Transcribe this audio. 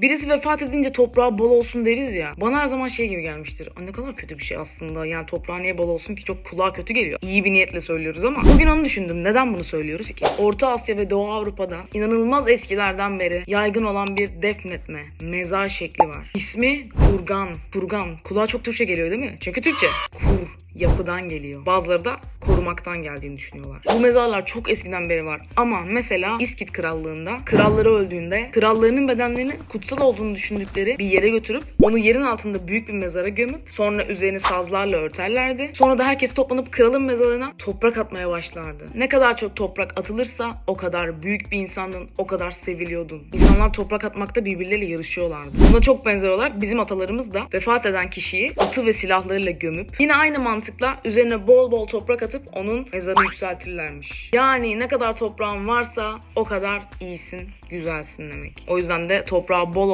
Birisi vefat edince toprağı bol olsun deriz ya. Bana her zaman şey gibi gelmiştir. "Aa, Ne kadar kötü bir şey aslında. Yani toprağı niye bol olsun ki çok kulağa kötü geliyor. İyi bir niyetle söylüyoruz ama. Bugün onu düşündüm. Neden bunu söylüyoruz ki? Orta Asya ve Doğu Avrupa'da inanılmaz eskilerden beri yaygın olan bir defnetme, mezar şekli var. İsmi kurgan. Kurgan. Kulağa çok Türkçe geliyor değil mi? Çünkü Türkçe. Kur yapıdan geliyor. Bazıları da korumaktan geldiğini düşünüyorlar. Bu mezarlar çok eskiden beri var. Ama mesela İskit Krallığı'nda kralları öldüğünde krallarının bedenlerinin kutsal olduğunu düşündükleri bir yere götürüp onu yerin altında büyük bir mezara gömüp sonra üzerini sazlarla örterlerdi. Sonra da herkes toplanıp kralın mezarına toprak atmaya başlardı. Ne kadar çok toprak atılırsa o kadar büyük bir insandın, o kadar seviliyordun. İnsanlar toprak atmakta birbirleriyle yarışıyorlardı. Buna çok benzer olarak bizim atalarımız da vefat eden kişiyi atı ve silahlarıyla gömüp yine aynı mantıkla üzerine bol bol toprak atıp onun mezarını yükseltirlermiş. Yani ne kadar toprağın varsa o kadar iyisin, güzelsin demek. O yüzden de toprağı bol